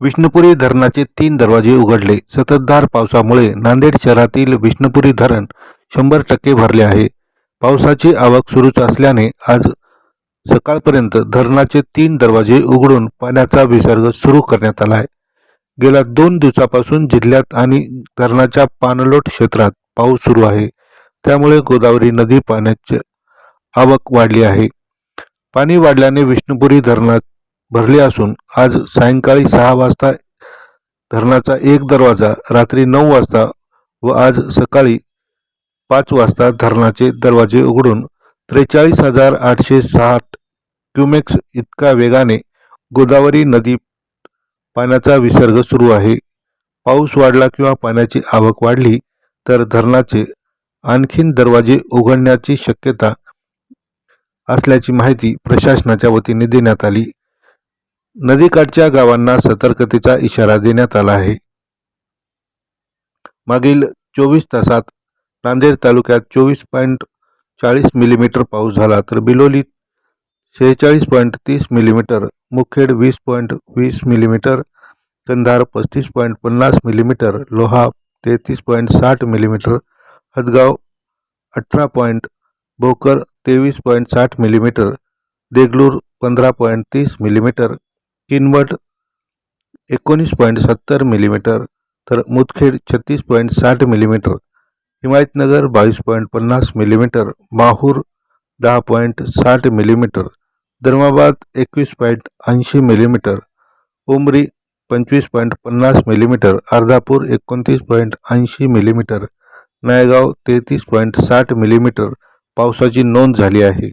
विष्णुपुरी धरणाचे तीन दरवाजे उघडले. सततधार पावसामुळे नांदेड शहरातील विष्णुपुरी धरण शंभर टक्के भरले आहे. पावसाची आवक सुरूच असल्याने आज सकाळपर्यंत धरणाचे तीन दरवाजे उघडून पाण्याचा विसर्ग सुरू करण्यात आला आहे. गेल्या दोन दिवसापासून जिल्ह्यात आणि धरणाच्या पाणलोट क्षेत्रात पाऊस सुरू आहे. त्यामुळे गोदावरी नदी पाण्याची आवक वाढली आहे. पाणी वाढल्याने विष्णुपुरी धरणात भरले असून आज सायंकाळी सहा वाजता धरणाचा एक दरवाजा रात्री नऊ वाजता व आज सकाळी पाच वाजता धरणाचे दरवाजे उघडून त्रेचाळीस हजार आठशे साठ क्युमेक्स इतका वेगाने गोदावरी नदी पाण्याचा विसर्ग सुरू आहे. पाऊस वाढला किंवा पाण्याची आवक वाढली तर धरणाचे आणखीन दरवाजे उघडण्याची शक्यता असल्याची माहिती प्रशासनाच्या वतीने देण्यात आली. नदीकाठच्या गावांना सतर्कतेचा इशारा देण्यात आला आहे. मागील चोवीस तासात नांदेड तालुक्यात चोवीस पॉईंट चाळीस मिलीमीटर पाऊस झाला तर बिलोली शेहेचाळीस पॉईंट तीस मिलीमीटर मुखेड वीस पॉईंट वीस मिलीमीटर कंधार पस्तीस पॉईंट पन्नास मिलीमीटर लोहा तेहतीस पॉईंट साठ मिलीमीटर हदगाव अठरा पॉईंट भोकर तेवीस पॉईंट साठ मिलीमीटर देगलूर पंधरा पॉईंट तीस मिलीमीटर किनवट एकोणीस पॉईंट सत्तर मिलीमीटर तर मुदखेड छत्तीस पॉईंट साठ मिलीमीटर हिमायतनगर बावीस पॉईंट पन्नास मिलीमीटर माहूर दहा पॉईंट साठ मिलीमीटर धर्माबाद एकवीस पॉईंट ऐंशी मिलीमीटर उमरी पंचवीस पॉईंट पन्नास मिलीमीटर अर्धापूर एकोणतीस पॉईंट ऐंशी मिलीमीटर नायगाव तेहतीस पॉईंट साठ मिलीमीटर पावसाची नोंद झाली आहे.